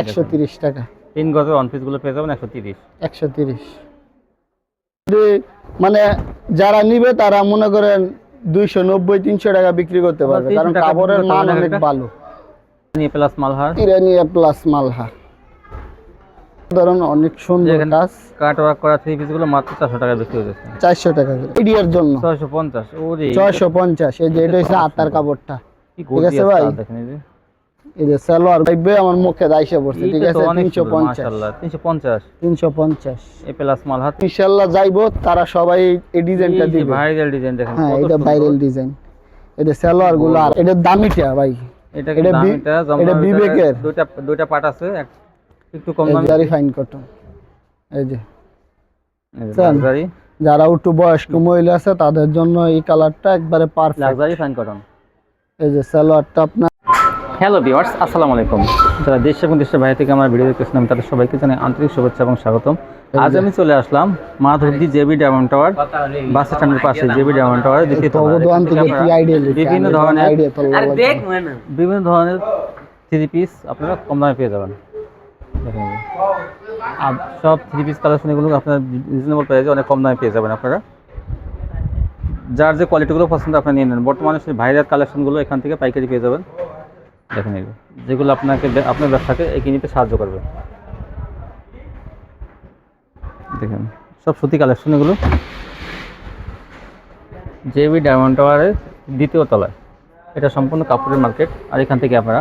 একশো তিরিশ টাকা। তিন গজের ওয়ান পিসগুলো পেয়ে যাবেন একশো তিরিশ। একশো তিরিশ। মানে যারা নিবে তারা মনে করেন দুইশো নব্বই তিনশো টাকা বিক্রি করতে পারবে। কারণ কাপড়ের মান অনেক ভালো। প্লাস মালহার। ইরানিয়া প্লাস মালহা ধরুন অনেক সুন্দর কাজ। কাট ওয়ার্ক করা থ্রি পিসগুলো মাত্র চারশো টাকা বিক্রি হয়েছে চারশো টাকা এডিয়ার জন্য। ছয়শো পঞ্চাশ। ওরে। ছয়শো পঞ্চাশ। এই যে এটা হচ্ছে আতার কাপড়টা। ঠিক আছে ভাই? দেখেন এই যে সালোয়ার পাইবে আমার মুখে দাইসে পড়ছে ঠিক আছে? তিনশো পঞ্চাশ। তিনশো পঞ্চাশ। তিনশো পঞ্চাশ। এ প্লাস যাইবো তারা সবাই এই ডিজাইনটা দিবে। ভাইরাল ডিজাইন দেখেন হ্যাঁ এটা ভাইরাল ডিজাইন এটা সালোয়ারগুলো আর এটা দামিটা ভাই। এটা দামিটা বিবেকের। দুইটা দুইটা পার্ট আছে একটু কম দামি। জারি ফাইন কটন এই যে? যারা একটু বয়স্ক মহিলা আছে তাদের জন্য এই কালারটা একবারে পারফেক্ট লাক্সারি ফাইন কটন এই যে সালোয়ারটা আপনার হ্যালো ভিউয়ার্স আসসালামু আলাইকুম যারা দেশ এবং দেশের বাইরে থেকে আমার ভিডিও দেখতেছিলাম তাদের সবাইকে জানাই আন্তরিক শুভেচ্ছা এবং স্বাগতম। আজ আমি চলে আসলাম Madhabdi JB diamond tower bus স্ট্যান্ডের পাশে জেবি ডায়মন্ড টাওয়ার। আপনারা বিভিন্ন ধরনের। বিভিন্ন ধরনের থ্রি পিস আপনারা কম দামে পেয়ে যাবেন। দেখেন। আর সব থ্রি পিস কালেকশন এগুলো আপনার রিজনেবল প্রাইসে অনেক কম দামে পেয়ে যাবেন আপনারা। যার যে কোয়ালিটিগুলো পছন্দ আপনি নিয়ে নেন। বর্তমানে সেই ভাইরাল কালেকশনগুলো এখান থেকে পাইকারি পেয়ে যাবেন। দেখেন এই যে। যেগুলো আপনাকে আপনার ব্যবসাকে এগিয়ে নিতে সাহায্য করবে। দেখেন, সব সুতি কালেকশন এগুলো। জেবি ডায়মন্ড টাওয়ারের দ্বিতীয় তলায়। এটা সম্পূর্ণ কাপড়ের মার্কেট আর এখান থেকে আপনারা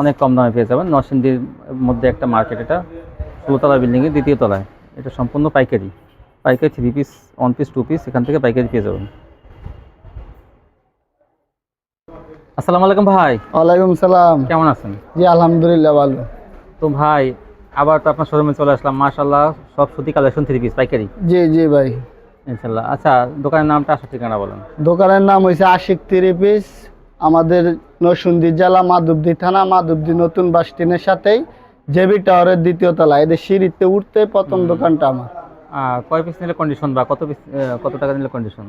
অনেক কম দামে পেয়ে যাবেন। নরসিংদীর মধ্যে একটা মার্কেট এটা। ষোলোতলা বিল্ডিংয়ের দ্বিতীয় তলায়। এটা সম্পূর্ণ পাইকারি। পাইকারি three piece one piece two piece এখান থেকে পাইকারি পেয়ে যাবেন। আসসালামু আলাইকুম ভাই। ওয়ালাইকুম সালাম। কেমন আছেন? জি আলহামদুলিল্লাহ ভালো। তো ভাই আবার তো আপনার শোরুমে চলে আসলাম। মাশাল্লাহ সব সুতি কালেকশন থ্রি পিস পাইকারি? জি জি ভাই। ইনশাল্লাহ আচ্ছা দোকানের নামটা আসা ঠিকানা বলেন। দোকানের নাম হয়েছে আশিক থ্রি পিস আমাদের নরসিংদী জেলা মাধবদী থানা মাধবদী নতুন বাস স্ট্যান্ডের সাথেই জেবি টাওয়ারের দ্বিতীয় তলা এদের সিঁড়িতে উঠতে প্রথম দোকানটা আমার। কয় পিস নিলে কন্ডিশন বা কত পিস কত টাকা নিলে কন্ডিশন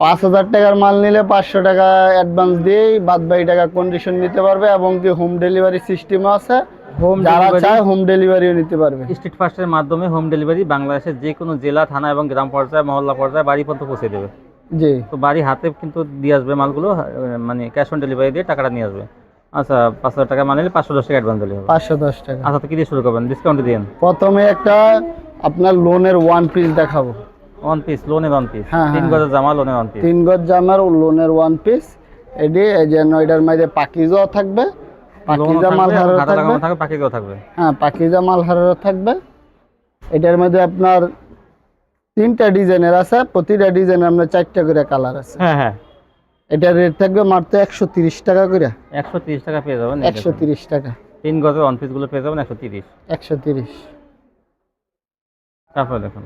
পাঁচ হাজার টাকার মাল নিলে পাঁচশো টাকা অ্যাডভান্স দিয়েই বাদ বাকি টাকা কন্ডিশন নিতে পারবে এবং কি হোম ডেলিভারি সিস্টেমও আছে। হোম যারা চায় হোম ডেলিভারিও নিতে পারবে। স্ট্রিট ফাস্টের মাধ্যমে হোম ডেলিভারি বাংলাদেশের যে কোনো জেলা থানা এবং গ্রাম পর্যায়ে মহল্লা পর্যায়ে বাড়ি পর্যন্ত পৌঁছে দেবে। জি। তো বাড়ি হাতে কিন্তু দিয়ে আসবে মালগুলো মানে ক্যাশ অন ডেলিভারি দিয়ে টাকাটা নিয়ে আসবে। আচ্ছা পাঁচ হাজার টাকা মানে পাঁচশো দশ টাকা অ্যাডভান্স দিলে পাঁচশো দশ টাকা। আচ্ছা তো কি দিয়ে শুরু করবেন? ডিসকাউন্ট দিন প্রথমে একটা আপনার লোনের ওয়ান পিস দেখাবো। ওয়ান পিস লোনের ওয়ান পিস হ্যাঁ, তিন হ্যাঁ। গজের জামা লোনের ওয়ান পিস তিন গজ জামার লোনের ওয়ান পিস এটি এই যে নয়ডার মধ্যে পাকিজাও থাকবে। পাকিজা মাল হারারও থাকবে। হ্যাঁ পাকিজা মাল হারারও থাকবে। এটার মধ্যে আপনার তিনটা ডিজাইনের আছে প্রতিটা ডিজাইনের আপনার চারটা করে কালার আছে। হ্যাঁ হ্যাঁ। এটার রেট থাকবে মাত্র একশো তিরিশ টাকা করে। একশো তিরিশ টাকা পেয়ে যাবেন একশো তিরিশ টাকা। তিন গজের ওয়ান পিসগুলো পেয়ে যাবেন একশো তিরিশ। একশো তিরিশ। তারপরে দেখুন।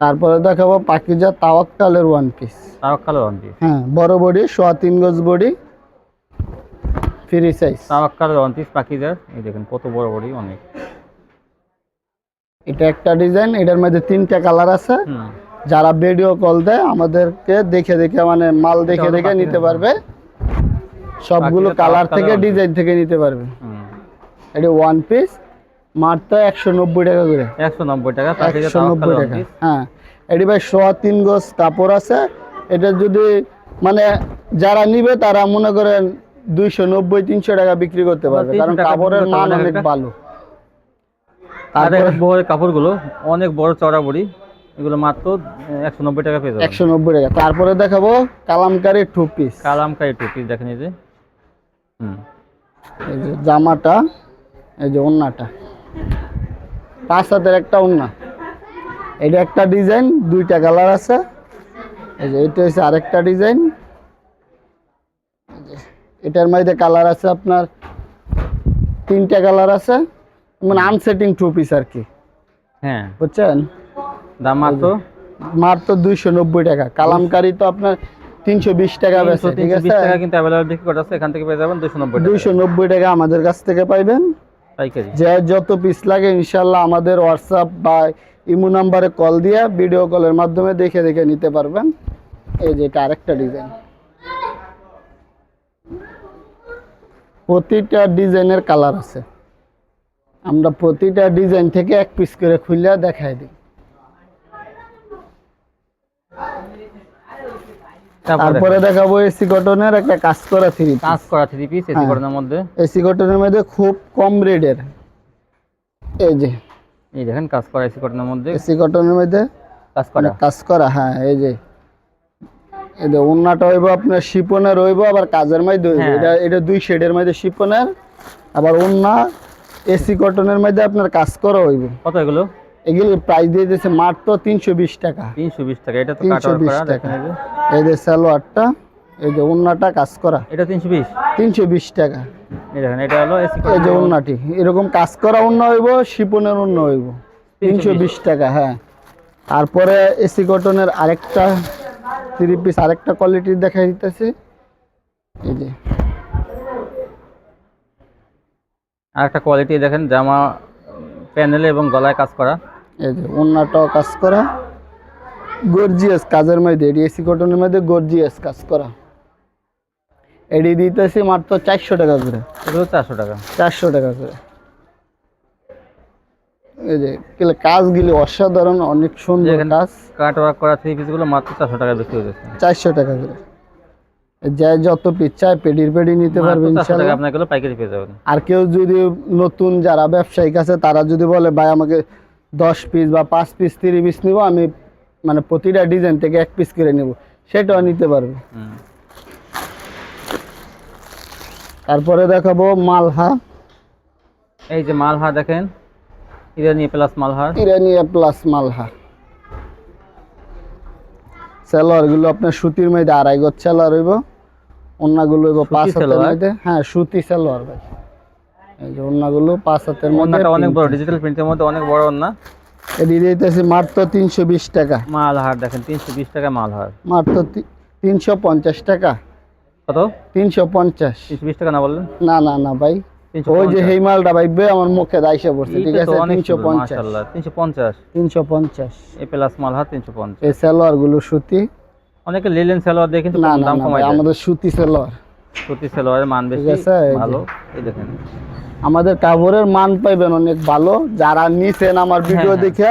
তারপরে দেখাবো পাকিজা তাওয়াক্কালের ওয়ান পিস তাও কালো ওয়ান পিস হ্যাঁ বড় বডি সোয়া তিন গজ বডি ফ্রি সাইজ তাওয়াক্কাল ওয়ান পিস পাখিজার এই দেখুন কত বড় বড়ি অনেক। এটা একটা ডিজাইন এটার মধ্যে তিনটা কালার আছে। যারা ভিডিও কল দেয় আমাদেরকে দেখে দেখে মানে মাল দেখে দেখে নিতে পারবে। সবগুলো কালার থেকে ডিজাইন থেকে নিতে পারবে। এটা ওয়ান পিস মাত্র একশো নব্বই টাকা করে। একশো নব্বই টাকা একশো নব্বই টাকা হ্যাঁ। এটি ভাই সোয়া তিন গজ কাপড় আছে। এটা যদি মানে যারা নিবে তারা মনে করেন দুইশো নব্বই তিনশো টাকা বিক্রি করতে পারবে। কারণ কাপড়ের মান অনেক ভালো। আর তারপরে কাপড়গুলো অনেক বড় চড়া বড়ি এগুলো মাত্র একশো নব্বই টাকা পেয়ে একশো নব্বই টাকা। তারপরে দেখাবো Kalamkari two piece. Kalamkari two piece দেখেন এই যে। হুম। এই যে জামাটা এই যে ওন্নাটা। পাঁচ হাতের একটা ওন্না এটা একটা ডিজাইন দুইটা কালার আছে। এই যে এটা হচ্ছে আরেকটা ডিজাইন। এটার মধ্যে কালার আছে আপনার তিনটা কালার আছে। মানে আনসেটিং টু পিস আর কি। হ্যাঁ। বুঝছেন? দাম মাত্র? মাত্র দুইশো নব্বই টাকা। কালামকারি তো আপনার তিনশো বিশ টাকা বেছে ঠিক আছে? টাকা কিন্তু অ্যাভেলেবল বিক্রি করতেছে এখান থেকে পেয়ে যাবেন নব্বই দুইশো নব্বই টাকা আমাদের কাছ থেকে পাইবেন। পাইকারি? যে যত পিস লাগে ইনশাল্লাহ আমাদের হোয়াটসঅ্যাপ বা ইমো নাম্বারে কল দিয়ে ভিডিও কলের মাধ্যমে দেখে দেখে নিতে পারবেন। এই যে এটা আরেকটা ডিজাইন প্রতিটা ডিজাইনের কালার আছে। আমরা প্রতিটা ডিজাইন থেকে এক পিস করে খুলে দেখাই দিই। তারপরে দেখাবো। এসি কটনের একটা কাজ করা থ্রি কাজ করা থ্রি পিস এসি। কটনের মধ্যে। এসি কটনের মধ্যে খুব কম রেটের। এই যে। এই দেখেন কাজ করা এসি কটনের মধ্যে। এসি কটনের মধ্যে কাজ মানে করা কাজ করা হ্যাঁ এই যে। এই যে ওন্নাটা হইব আপনার শিপনের হইব আবার কাজের মধ্যে হইব। হ্যাঁ। এটা এটা দুই শেডের মধ্যে শিপনের আবার ওন্না এসি কটনের মধ্যে আপনার কাজ করা হইব। কত এগুলো? এগুলি প্রাইস দিয়ে দিয়েছে মাত্র তিনশো বিশ টাকা। তিনশো বিশ টাকা এটা তো কাট 320 টাকা। এই যে। সালোয়ারটা এই যে ওন্নাটা কাজ করা। এটা তিনশো বিশ? তিনশো বিশ টাকা। এই এটা হলো এই যে ওন্নাটি এরকম কাজ করা অন্য হইব শিপনের অন্য হইব। তিনশো বিশ। টাকা হ্যাঁ। তারপরে এসি কটনের আরেকটা থ্রি পিস আরেকটা কোয়ালিটির দেখা দিতেছে। এই যে। আর একটা কোয়ালিটি দেখেন জামা প্যানেলে এবং গলায় কাজ করা। এই যে অন্যটাও কাজ করা। গর্জিয়াস কাজের মধ্যে কটনের মধ্যে গর্জিয়াস কাজ করা। এটি দিতেছি মাত্র চারশো টাকা করে। চারশো টাকা। চারশো টাকা করে। এই যে কাজগুলি অসাধারণ অনেক সুন্দর কাজ। কাট ওয়ার্ক করা থ্রি পিসগুলো মাত্র চারশো টাকা বিক্রি চারশো টাকা করে। যে যত পিস চায় পেডির পেডি নিতে পারবে আপনার এগুলো পাইকারি পেয়ে যাবেন। আর কেউ যদি নতুন যারা ব্যবসায়িক আছে তারা যদি বলে ভাই আমাকে দশ পিস বা পাঁচ পিস তিরিশ পিস নিব আমি মানে প্রতিটা ডিজাইন থেকে এক পিস করে নেব। সেটাও নিতে পারবে। তারপরে দেখাবো মালহা। এই যে মালহা দেখেন ইরানি প্লাস মালহার ইরানিয়া প্লাস মালহা। সেলরগুলো আপনার সুতির মধ্যে আড়াই গজ সেলর হইব অন্যগুলো হইব পাঁচ হাতের মধ্যে। হ্যাঁ সুতি সেলর ভাই। এই যে পাঁচ হাতের মধ্যে অনেক বড় ডিজিটাল প্রিন্টের মধ্যে অনেক বড় ওনা এটি দিতেছি মাত্র তিনশো বিশ টাকা। মালহার দেখেন তিনশো বিশ টাকা মালহার মাত্র তিনশো পঞ্চাশ টাকা। কত? তিনশো পঞ্চাশ। তিনশো বিশ টাকা না বললেন? না না না ভাই। ওই যে এই মালটা ভাইবে আমার মুখে দাইসে পড়ছে ঠিক আছে? তিনশো পঞ্চাশ। তিনশো পঞ্চাশ। তিনশো পঞ্চাশ। এই প্লাস মালহার তিনশো পঞ্চাশ। এই সেলোয়ারগুলো সুতি। অনেকে লিলেন সেলোয়ার দিয়ে কিন্তু না না ভাই, দেয়। আমাদের সুতি সেলোয়ার। প্রতি সেলোয়ারের মান বেশি। ভালো। এই দেখেন। আমাদের কাপড়ের মান পাইবেন অনেক ভালো। যারা নিছেন আমার ভিডিও হ্যাঁ। দেখে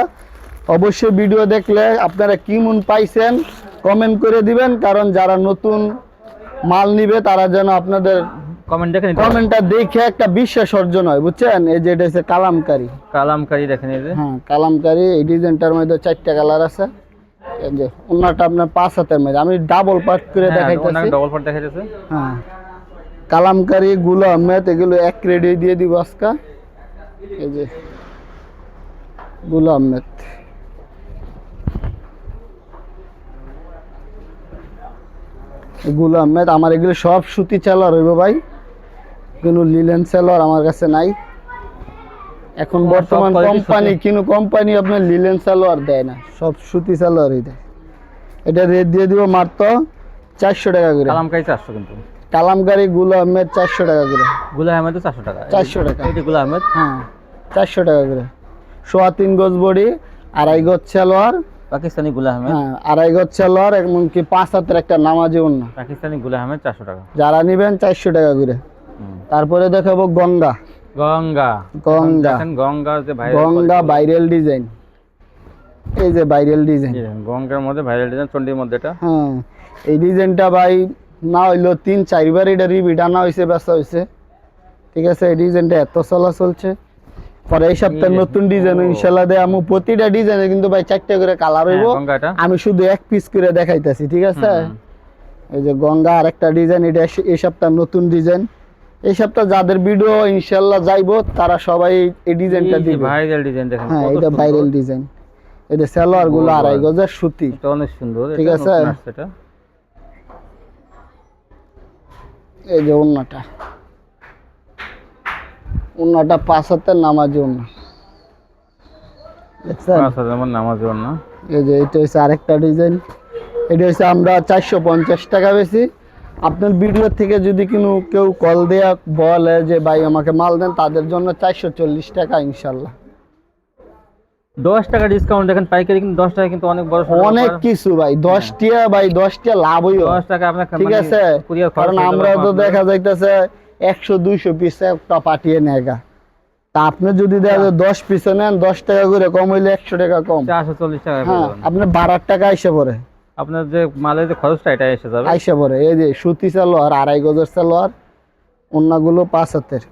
অবশ্যই ভিডিও দেখলে আপনারা কি মন পাইছেন কমেন্ট করে দিবেন। কারণ যারা নতুন মাল নিবে তারা যেন আপনাদের কমেন্ট দেখে কমেন্টটা দেখে একটা বিশ্বাস অর্জন হয় বুঝছেন? এই যে এটা হচ্ছে কালামকারি। কালামকারি দেখেন এই যে। হ্যাঁ কালামকারি এই ডিজাইনটার মধ্যে চারটা কালার আছে। এই যে অন্যটা আপনার পাঁচ হাতের মধ্যে। আমি ডাবল পার্ট করে হ্যাঁ, দেখাইতেছি। হ্যাঁ। কালামকারি গুলো আহমেদ এগুলো এক রেডি দিয়ে দিব আজকা। এই যে গুলো আহমেদগুলো আহমেদ আমার এগুলো সব সুতি চালার হইব ভাই। কোনো লিলেন সেলর আমার কাছে নাই। এখন বর্তমান কোম্পানি কিন্তু কোম্পানি আপনার লিলেন সালোয়ার দেয় না। সব সুতি সালোয়ারই দেয়। এটা রেট দিয়ে দিব মাত্র চারশো টাকা করে। কালামকারি চারশো কিন্তু। কালামকারি গুলো আহমেদ চারশো টাকা করে। গুলা আহমেদ চারশো টাকা। 400 টাকা। এটা গুলা আহমেদ? হ্যাঁ চারশো টাকা করে। সোয়া তিন গজ বডি আড়াই গজ সালোয়ার। পাকিস্তানি গুলা আহমেদ? হ্যাঁ আড়াই গজ সালোয়ার এমনকি পাঁচ হাতের একটা নামাজি না পাকিস্তানি গুলা আহমেদ চারশো টাকা। যারা নিবেন চারশো টাকা করে। তারপরে দেখাবো গঙ্গা। গঙ্গা। গঙ্গা। গঙ্গা যে গঙ্গা ভাইরাল ডিজাইন এই যে ভাইরাল ডিজাইন গঙ্গার মধ্যে ভাইরাল ডিজাইন চন্ডির মধ্যে এটা? হ্যাঁ এই ডিজাইনটা ভাই না হইল তিন চারবার এটা রিভিট আনা হয়েছে ব্যস্ত হয়েছে ঠিক আছে এই ডিজাইনটা এত চলা চলছে। পরে এই সপ্তাহে নতুন ডিজাইন ইনশাল্লাহ দেয় আমি প্রতিটা ডিজাইনে কিন্তু ভাই চারটে করে কালার হইব। হ্যাঁ, এটা আমি শুধু এক পিস করে দেখাইতেছি ঠিক আছে। এই যে গঙ্গা আর একটা ডিজাইন এটা এই সপ্তাহ নতুন ডিজাইন এই সপ্তাহ যাদের ভিডিও ইনশাল্লাহ যাইবো তারা সবাই এই ডিজাইনটা দিবে। ভাইরাল ডিজাইন দেখেন হ্যাঁ এটা ভাইরাল ডিজাইন এটা সালোয়ারগুলো আড়াই গজের সুতি। অনেক সুন্দর ঠিক আছে। নতুন আসছে এটা এই যে ওন্নাটা ওন্নাটা পাঁচ হাতের নামাজি দেখছেন? পাঁচ নামাজ এই যে এটা হচ্ছে আরেকটা ডিজাইন। এটা হচ্ছে আমরা চারশো পঞ্চাশ টাকা বেশি। আপনার ভিডিও থেকে যদি কোনো কেউ কল দেয়া বলে যে ভাই আমাকে মাল দেন তাদের জন্য চারশো চল্লিশ টাকা ইনশাল্লাহ। দশ টাকা ডিসকাউন্ট দেখেন পাইকারি কিন্তু দশ টাকা কিন্তু অনেক বড় অনেক কিছু ভাই দশটিয়া ভাই দশটিয়া লাভ হইও দশ টাকা আপনার ঠিক মানে আছে? কারণ আমরা তো দেখা যাইতেছে একশো দুইশো পিস একটা পাঠিয়ে নেগা তা আপনি যদি দেখা যায় দশ পিসে নেন দশ টাকা করে কম হইলে একশো টাকা কম। চারশো চল্লিশ টাকা হ্যাঁ আপনার বারার টাকা আইসে পড়ে। আপনার যে মালের যে খরচটা এটা এসে যাবে। আইসে পড়ে। এই যে সুতি সালোয়ার আড়াই গজের সালোয়ার অন্যগুলো পাঁচ হাতের।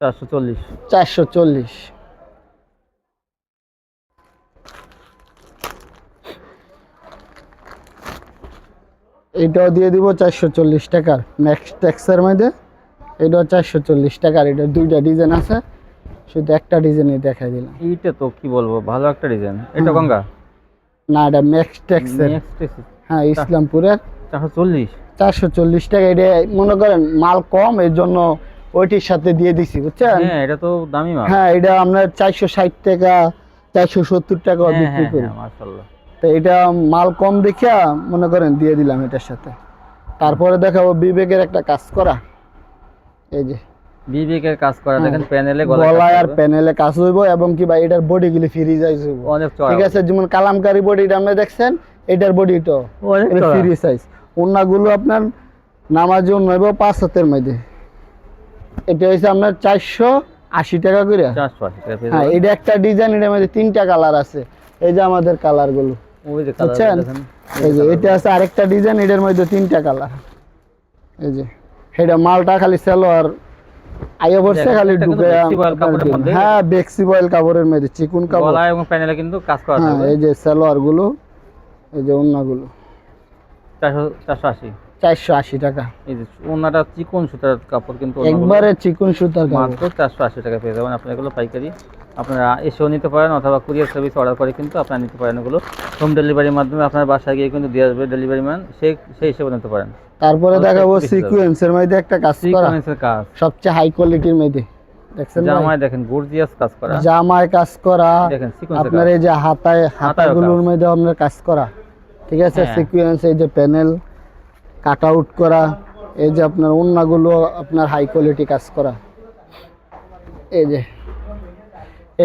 চারশো চল্লিশ। চারশো চল্লিশ। এটাও দিয়ে দিব চারশো চল্লিশ টাকার। ম্যাক্স ট্যাক্সের মধ্যে এটাও চারশো চল্লিশ টাকার। এটা দুইটা ডিজাইন আছে। শুধু একটা ডিজাইনই দেখাই দিলাম। এইটা তো কি বলব ভালো একটা ডিজাইন এটা গঙ্গা? না এটা ম্যাক্স ট্যাক্সের হ্যাঁ ইসলামপুরের চারশো চল্লিশ। চারশো চল্লিশ টাকা। এটা মনে করেন মাল কম এর জন্য ওইটির সাথে দিয়ে দিছি বুঝছেন? হ্যাঁ এটা তো দামি মাল। হ্যাঁ এটা আমরা চারশো ষাট টাকা চারশো সত্তর টাকা হ্যাঁ বিক্রি হ্যাঁ করি। হ্যাঁ মাশাআল্লাহ। তো এটা মাল কম দেখিয়া মনে করেন দিয়ে দিলাম এটার সাথে। তারপরে দেখাবো বিবেকের একটা কাজ করা। এই যে। বিবেকের কাজ করা হ্যাঁ। দেখেন প্যানেলে গলায় আর প্যানেলে কাজ হইব এবং কি ভাই এটার বডি গুলি ফ্রি সাইজ হইব। অনেক ঠিক আছে যেমন কালামকারি বডিটা আপনি দেখছেন এটার অনেক চড়া। ফ্রি সাইজ অন্যগুলো আপনার নামাজ নইব পাঁচ হাতের মধ্যে। এটা হচ্ছে আপনার চারশো আশি টাকা করে হ্যাঁ এটা একটা ডিজাইন এটার মধ্যে তিনটা কালার আছে। এই যে আমাদের কালারগুলো। ওই যে কালার দেখেন এই যে এটা আছে আরেকটা ডিজাইন এটার মধ্যে তিনটা কালার এই যে এটা মালটা খালি সালোয়ার আইয়া পড়ছে খালি মধ্যে। হ্যাঁ বেক্সি বয়েল কাপড়ের মধ্যে চিকুন কাপড়। এবং প্যানেলে কিন্তু কাজ করা হ্যাঁ এই যে সালোয়ারগুলো এই যে আশি। চারশো আশি টাকা। এই যে ওনাটা চিকন সুতার কাপড় কিন্তু একবারে চিকুন সুতার মাত্র চারশো আশি টাকা পেয়ে যাবেন। আপনার এগুলো পাইকারি। আপনারা এসেও নিতে পারেন অথবা কুরিয়ার সার্ভিস অর্ডার করে কিন্তু আপনারা নিতে পারেন এগুলো। হোম ডেলিভারির মাধ্যমে আপনার বাসায় গিয়ে কিন্তু দিয়ে আসবে ডেলিভারি ম্যান। সেই সেই হিসেবে নিতে পারেন। তারপরে দেখাবো সিকুয়েন্সের মধ্যে একটা কাজ করা। সিকোয়েন্সের কাজ। সবচেয়ে হাই কোয়ালিটির মধ্যে। দেখছেন জামায় দেখেন গর্জিয়াস কাজ করা। জামায় কাজ করা। দেখেন আপনার এই যে হাতায় হাতাগুলোর মধ্যে আপনার কাজ করা। ঠিক আছে? হ্যাঁ। সিকুয়েন্স এই যে প্যানেল কাট আউট করা এই যে আপনার অন্যগুলো আপনার হাই কোয়ালিটি কাজ করা। এই যে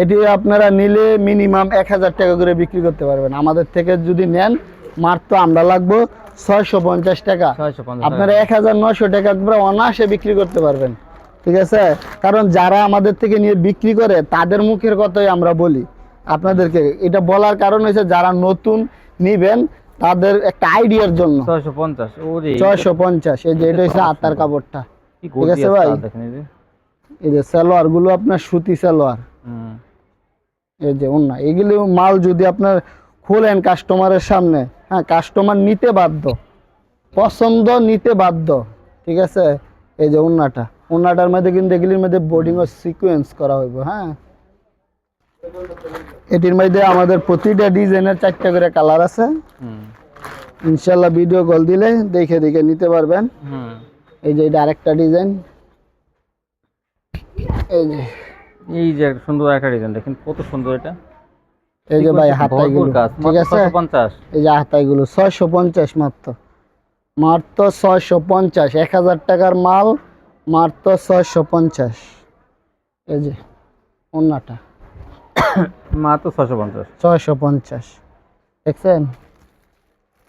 এটি আপনারা নিলে মিনিমাম এক হাজার টাকা করে বিক্রি করতে পারবেন। আমাদের থেকে যদি নেন মাত্র আমরা লাগবো ছয়শো পঞ্চাশ টাকা। আপনারা এক হাজার নশো টাকা করে অনায়াসে বিক্রি করতে পারবেন। ঠিক আছে? কারণ যারা আমাদের থেকে নিয়ে বিক্রি করে তাদের মুখের কথাই আমরা বলি। আপনাদেরকে এটা বলার কারণ হচ্ছে যারা নতুন নিবেন তাদের একটা আইডিয়ার জন্য। ছয়শো পঞ্চাশ ওরে। এই যে এটা হচ্ছে হাতার কাপড়টা। ঠিক আছে ভাই? এই যে। সালোয়ারগুলো আপনার সুতি সালোয়ার। এই যে এগুলো মাল যদি আপনার খোলেন কাস্টমারের সামনে হ্যাঁ কাস্টমার নিতে বাধ্য পছন্দ নিতে বাধ্য ঠিক আছে? এই যে উন্নাটা উন্নাটার মধ্যে কিন্তু এগুলির মধ্যে বোর্ডিং ও সিকোয়েন্স করা হইব হ্যাঁ? এটির মধ্যে আমাদের প্রতিটা ডিজাইনের চারটা করে কালার আছে। ইনশাল্লাহ ভিডিও কল দিলে দেখে দেখে নিতে পারবেন। এই যে এটা আরেকটা ডিজাইন। এই যে। এই যে সুন্দর একটা ডিজাইন দেখেন কত সুন্দর এটা। এই যে ভাই হাতাইগুলো। ঠিক আছে? এই যে হাতাইগুলো ছয়শো পঞ্চাশ মাত্র। মাত্র ছয়শো পঞ্চাশ এক হাজার টাকার মাল মাত্র ছয়শো পঞ্চাশ। এই যে অন্যটা মাত্র ছশো পঞ্চাশ। ছয়শো পঞ্চাশ। দেখছেন?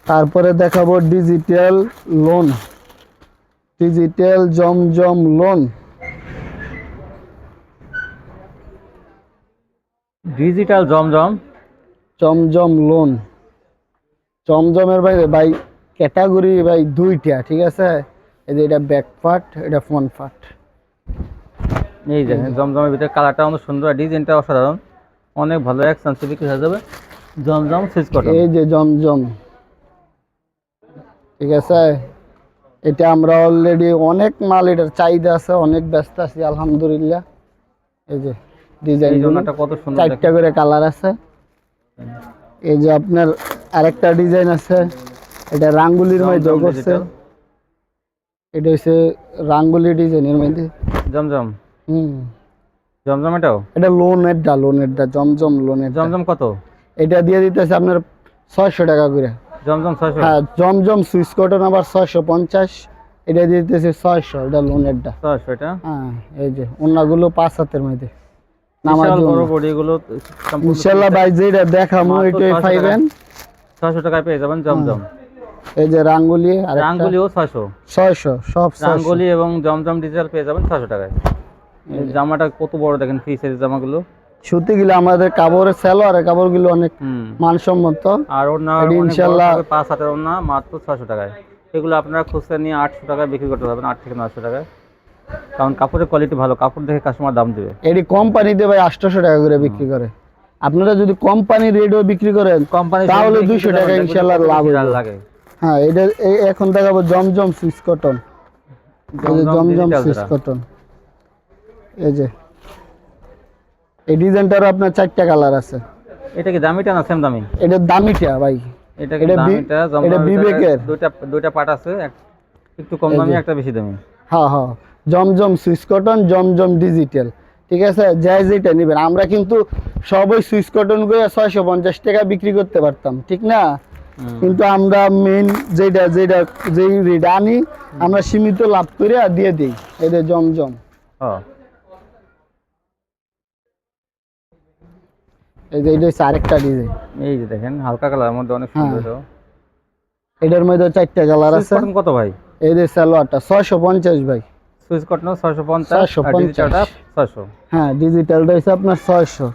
তারপরে দেখাবো ডিজিটাল লোন। ডিজিটাল জমজম লোন। ডিজিটাল জমজম? জমজম লোন। জমজমের বাইরে ভাই ক্যাটাগরি ভাই দুইটা ঠিক আছে? এই যে এটা ব্যাক পার্ট এটা ফ্রন্ট পার্ট। এই দেখেন জমজমের ভিতরে কালারটা অনেক সুন্দর আর ডিজাইনটা অসাধারণ। অনেক ভালো এক চান্সে বিক্রি হয়ে যাবে? জমজম সুইচ কটন এই যে জমজম। ঠিক আছে? এটা আমরা অলরেডি অনেক মাল এটার চাহিদা আছে অনেক ব্যস্ত আছি আলহামদুলিল্লাহ। এই যে ডিজাইন কত সুন্দর চারটা করে কালার আছে। এই যে আপনার আরেকটা ডিজাইন আছে এটা রাঙ্গুলির মধ্যে করছে এটা হচ্ছে রাঙ্গুলি ডিজাইনের মধ্যে। জমজম। হুম। এটা জমজম লোনের জমজম কত? এটা দিয়ে দিতেছে আপনার ছয়শো টাকা করে। জমজম ছয়শো? হ্যাঁ জমজম সুইচ কটন আবার ছয়শো পঞ্চাশ এটা দিয়ে দিতেছে ছয়শো এটা লোনেরটা ছয়শো এটা? হ্যাঁ এই যে অন্যগুলো পাঁচ হাতের মধ্যে। ইনশাল্লাহ ভাই যেটা দেখামো এটাই পাইবেন। ছয়শো টাকায় পেয়ে যাবেন জমজম। এই যে রাঙ্গুলি আর রাঙ্গুলিও ছয়শো। ছয়শো সব রাঙ্গুলি এবং জমজম ডিজিটাল পেয়ে যাবেন ছয়শো টাকায়। জামাটা কত বড় দেখেন ফ্রি সাইজ জামাগুলো? সুতিগুলো আমাদের কাপড়ের সেলোয়ার কাপড়গুলো অনেক মানসম্মত। আর ওনা এটি ইনশাল্লাহ- পাঁচ হাতের ওনা মাত্র ছশো টাকায়। এগুলো আপনারা খুচরা নিয়ে আটশো টাকায় বিক্রি করতে পারবেন আট থেকে নশো টাকায়। কারণ কাপড়ের কোয়ালিটি ভালো কাপড় দেখে কাস্টমার দাম দেবে। এটি কোম্পানিতে ভাই আটশোশো টাকা করে বিক্রি করে। আপনারা যদি কোম্পানি রেটও বিক্রি করেন কোম্পানি তাহলে 200 টাকা ইনশাল্লাহ লাভ লাগে। হ্যাঁ এটা এখন দেখাবো জমজম সুইচ কটন জমজম সুইচ কটন এই যে। এই ডিজাইনটারও আপনার চারটা কালার আছে। এটা কি দামিটা না সেম দামি? এটা দামিটা ভাই। এটা কি দামিটা? এটা বিবেকের। দুইটা দুইটা পার্ট আছে একটু কম দামি একটা বেশি দামি। হ্যাঁ হ্যাঁ। জমজম সুইচ কটন জমজম ডিজিটাল ঠিক আছে? যাই যেটা নেবেন। আমরা কিন্তু সবই সুইচ কটন করে ছয়শো পঞ্চাশ টাকা বিক্রি করতে পারতাম ঠিক না? কিন্তু আমরা মেন যেটা যেটা যেই রেট আনি আমরা সীমিত লাভ করে দিয়ে দিই। এটা জমজম। হ্যাঁ এই যে এটা হচ্ছে আরেকটা ডিজাইন এই যে দেখেন হালকা কালার মধ্যে অনেক সুন্দর হ্যাঁ। এটার মধ্যে চারটা কালার আছে। কত ভাই? এই যে সালোয়ারটা ছয়শো পঞ্চাশ ভাই। সুইচ কটন ছয়শো পঞ্চাশ 650 ছয়শো হ্যাঁ ডিজিটালটা হচ্ছে আপনার ছয়শো।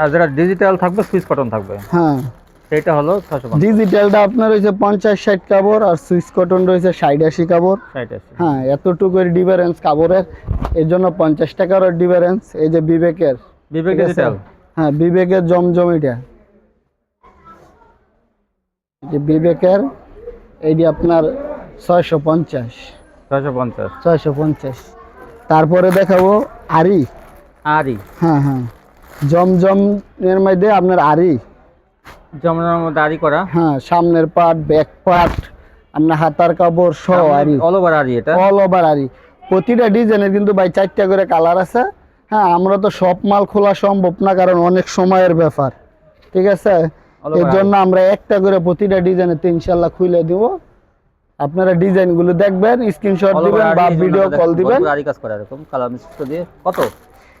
আর যেটা ডিজিটাল থাকবে সুইচ কটন থাকবে। হ্যাঁ। সেইটা হলো ছয়শো পঞ্চাশ। ডিজিটালটা আপনার হয়েছে পঞ্চাশ ষাট কাপড় আর সুইচ কটন রয়েছে ষাট আশি কাপড়। হ্যাঁ এতটুকুর ডিফারেন্স কাপড়ের। এর জন্য পঞ্চাশ টাকারও ডিফারেন্স এই যে বিবেকের। বিবেক ডিজিটাল হ্যাঁ বিবেকের জমজম এটা এই যে বিবেকের এইটি আপনার ছয়শো পঞ্চাশ। ছয়শো পঞ্চাশ। ছয়শো পঞ্চাশ। তারপরে দেখাবো আরি আরই হ্যাঁ হ্যাঁ। জমজম এর মধ্যে আপনার আরি জমনার মধ্যে আরই করা। হ্যাঁ সামনের পার্ট ব্যাক পার্ট আপনার হাতার কাপড় সহ আরি অল ওভার আরই এটা। অল ওভার আরি প্রতিটা ডিজাইনের কিন্তু ভাই চারটা করে কালার আছে। হ্যাঁ আমরা তো সব মাল খোলা সম্ভব না কারণ অনেক সময়ের ব্যাপার। ঠিক আছে? এর জন্য আমরা একটা করে প্রতিটা ডিজাইনে তো ইনশাল্লাহ খুলে দিব। আপনারা ডিজাইনগুলো দেখবেন স্ক্রিনশট দিবেন বা ভিডিও কল দিবেন। ভরপুর কাজ করা এরকম কালার মিশ্রিত দিয়ে কত?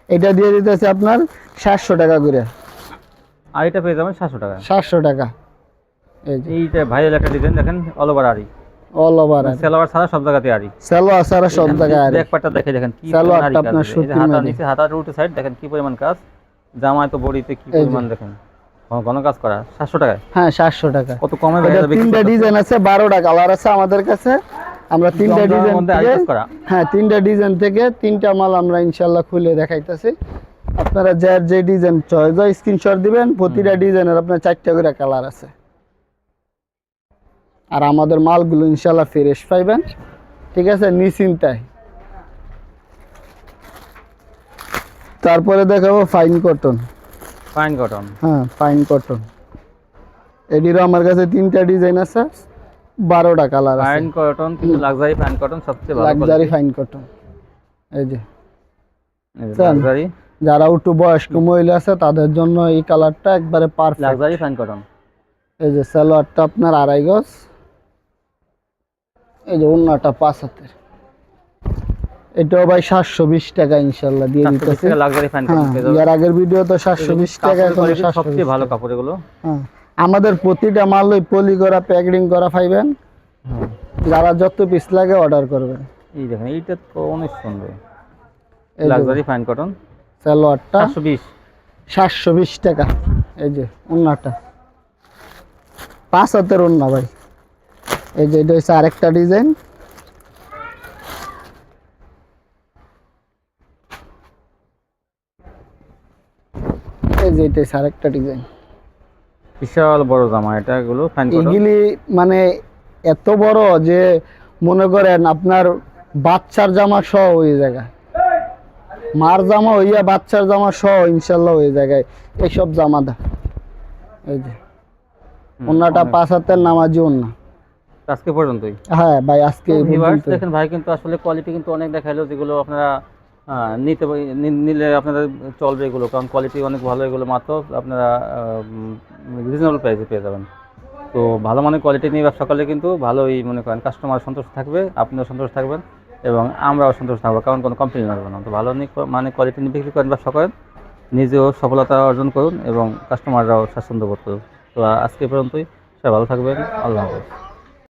এটা দিয়ে দিতেছে আপনার সাতশো টাকা করে। আড়িটা পেয়ে যাবেন সাতশো টাকা। সাতশো টাকা। এই যে। এইটা ভাইরাল একটা ডিজাইন দেখেন অল ওভার আরই অল ওভার সেলোয়ার ছাড়া সব জায়গাতে সালোয়ার সারা সব জায়গায় আরি। ব্যাক পার্টটা দেখে দেখেন কি সালোয়ারটা আপনার মধ্যে। নিচে উল্টো সাইড দেখেন কি পরিমাণ কাজ। জামায় তো বডিতে কি পরিমাণ দেখেন। ঘন- কাজ করা। সাতশো টাকায়? হ্যাঁ সাতশো টাকা। কত কমে তিনটা ডিজাইন আছে কালার আছে আমাদের কাছে। আমরা তিনটা ডিজাইন করা। হ্যাঁ তিনটা ডিজাইন থেকে তিনটা মাল আমরা ইনশাল্লাহ খুলে দেখাইতেছি। আপনারা যার যে ডিজাইন চয়েস স্ক্রিনশট দিবেন। প্রতিটা ডিজাইনের আপনার চারটা করে কালার আছে। আর আমাদের মালগুলো ইনশাল্লাহ ফ্রেশ পাইবেন। ঠিক আছে? নিশ্চিন্তায়। তারপরে দেখাবো ফাইন কটন ফাইন কটন হ্যাঁ ফাইন কটন এটিরও আমার কাছে তিনটা ডিজাইন আছে। বারোটা কালার ফাইন কটন কিন্তু লাক্সারি ফাইন কটন সবচেয়ে ভালো লাক্সারি ফাইন কটন এই যে। লাক্সারি যারা একটু বয়স্ক মহিলা আছে তাদের জন্য এই কালারটা একবারে পারফেক্ট লাক্সারি ফাইন কটন এই যে সালোয়ারটা আপনার আড়াই গজ। এই যে অন্যটা পাঁচ হাতের। এটাও ভাই সাতশো বিশ টাকা ইনশাল্লাহ দিয়ে দিতেছি। হ্যাঁ এর আগের ভিডিও তো সাতশো বিশ টাকা সবচেয়ে ভালো কাপড় এগুলো হ্যাঁ আমাদের প্রতিটা মাল ওই পলি করা প্যাকেটিং করা পাইবেন। যারা যত পিস লাগে অর্ডার করবেন। এই দেখেন এইটা তো অনেক সুন্দর। লাক্সারি ফাইন কটন সালোয়ারটা সাতশো বিশ। সাতশো বিশ টাকা। এই যে ওন্নাটা পাঁচ হাতের ওন্না ভাই। এই যে এটা হচ্ছে আরেকটা ডিজাইন। এই যে এটা হচ্ছে আরেকটা ডিজাইন। বিশাল বড় জামা এটা এগুলো এগুলি মানে এত বড় যে মনে করেন আপনার বাচ্চার জামা সহ ওই জায়গায় মার জামা হইয়া বাচ্চার জামা সহ ইনশাল্লাহ ওই জায়গায় এইসব জামা দা। এই যে। ওনাটা পাঁচ হাতের নামাজি ওন্না আজকে পর্যন্তই। হ্যাঁ ভাই আজকে ভিউয়ার্স দেখেন ভাই কিন্তু আসলে কোয়ালিটি কিন্তু অনেক দেখাইলো যেগুলো আপনারা নিতে নিলে আপনাদের চলবে এগুলো কারণ কোয়ালিটি অনেক ভালো এগুলো মাত্র আপনারা রিজনেবল প্রাইসে পেয়ে যাবেন। তো ভালো মানের কোয়ালিটি নিয়ে ব্যবসা করলে কিন্তু ভালোই মনে করেন কাস্টমার সন্তোষ থাকবে আপনিও সন্তোষ থাকবেন এবং আমরাও সন্তোষ থাকব কারণ কোনো কমপ্লেন আসবে না। তো ভালো মানে কোয়ালিটি নিয়ে বিক্রি করেন ব্যবসা করেন নিজেও সফলতা অর্জন করুন এবং কাস্টমাররাও স্বাচ্ছন্দ্য বোধ করুন। তো আজকে পর্যন্তই সবাই ভালো থাকবেন আল্লাহ হাফেজ।